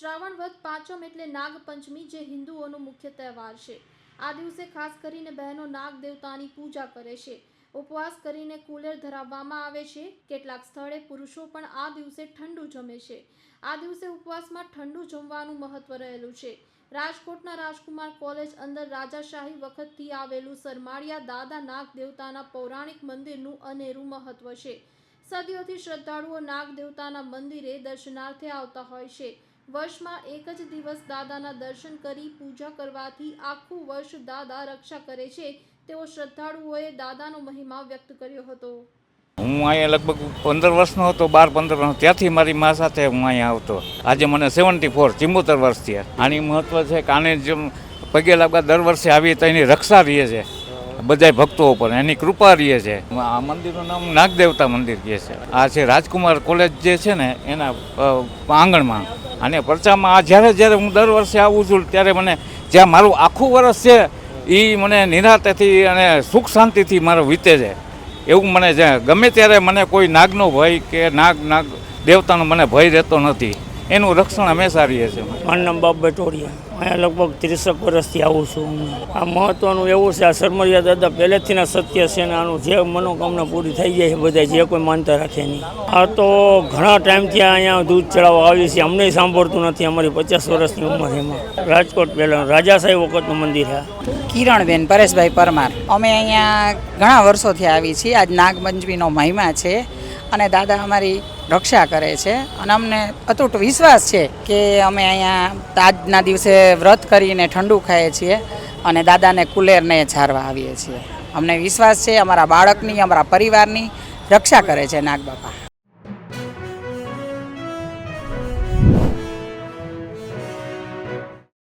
શ્રાવણ વધ પાંચમ એટલે નાગપંચમી, જે હિન્દુઓનો મુખ્ય તહેવાર છે. આ દિવસે ખાસ કરીને બહેનો નાગ દેવતાની પૂજા કરે છે. ઉપવાસ કરીને કુલેર ધરાવવામાં આવે છે. કેટલાક સ્થળે પુરુષો પણ આ દિવસે ઠંડુ જમે છે. આ દિવસે ઉપવાસમાં ઠંડુ જમવાનું મહત્વ રહેલું છે. રાજકોટના રાજકુમાર કોલેજ અંદર રાજાશાહી વખતથી આવેલું સરમાળિયા દાદા નાગ દેવતાના પૌરાણિક મંદિરનું અનેરું મહત્વ છે. સદીઓથી શ્રદ્ધાળુઓ નાગ દેવતાના મંદિરે દર્શનાર્થે આવતા હોય છે. વર્ષમાં એક જ દિવસ દાદાના દર્શન કરી પૂજા કરવાથી આખું વર્ષ દાદા રક્ષા કરે છે, તેવો શ્રદ્ધાળુઓએ દાદાનો મહિમા વ્યક્ત કર્યો હતો. હું અહીંયા લગભગ પંદર વર્ષનો હતો, બાર પંદર વર્ષ ત્યાંથી મારી મા સાથે હું અહીંયા આવતો. આજે મને સેવન્ટી ફોર ચિમ્બોતર વર્ષ થયા. આની મહત્વ છે કે આને જેમ પગે લાગવા દર વર્ષે આવી તો એની રક્ષા રહે છે. બધાય ભક્તો ઉપર, એની કૃપા રહે છે. આ મંદિરનું નામ નાગદેવતા મંદિર કહે છે. આ છે રાજકુમાર કોલેજ જે છે ને, એના આંગણમાં. અને પરચામાં આ જ્યારે જ્યારે હું દર વર્ષે આવું છું ત્યારે મને જ્યાં મારું આખું વર્ષ છે એ મને નિરાતેથી અને સુખ શાંતિથી મારું વીતે છે. એવું મને જ્યાં ગમે ત્યારે મને કોઈ નાગનો ભય કે નાગ નાગ દેવતાનો મને ભય રહેતો નથી. એનું રક્ષણ હંમેશા સારીએ છીએ. મારું નામ બાપ બટોડિયા અહીંયા લગભગ ત્રીસેક વર્ષથી આવું છું આ મહત્વનું એવું છે આ સરમરિયા દાદા પહેલેથી ના સત્ય છે ને આનું જે મનોકામના પૂરી થઈ જાય છે બધા જે કોઈ માનતા રાખે નહીં. આ તો ઘણા ટાઈમથી અહીંયા દૂધ ચડાવવા આવી છે અમને સાંભળતું નથી અમારી પચાસ વર્ષની ઉંમર એમાં. રાજકોટ પહેલાં રાજાસાહેબ વખતનું મંદિર છે. કિરણબેન પરેશભાઈ પરમાર. અમે અહીંયા ઘણા વર્ષોથી આવી છીએ. આજ નાગપંચમીનો મહિમા છે. અને દાદા અમારી રક્ષા કરે છે. અને અમને અતૂટ વિશ્વાસ છે કે અમે અહીંયા આજના દિવસે વ્રત કરીને ઠંડુ ખાઈએ છીએ અને દાદાને કુલેરને ઝારવા આવીએ છીએ. અમને વિશ્વાસ છે, અમારા બાળકની, અમારા પરિવારની રક્ષા કરે છે નાગબાપા.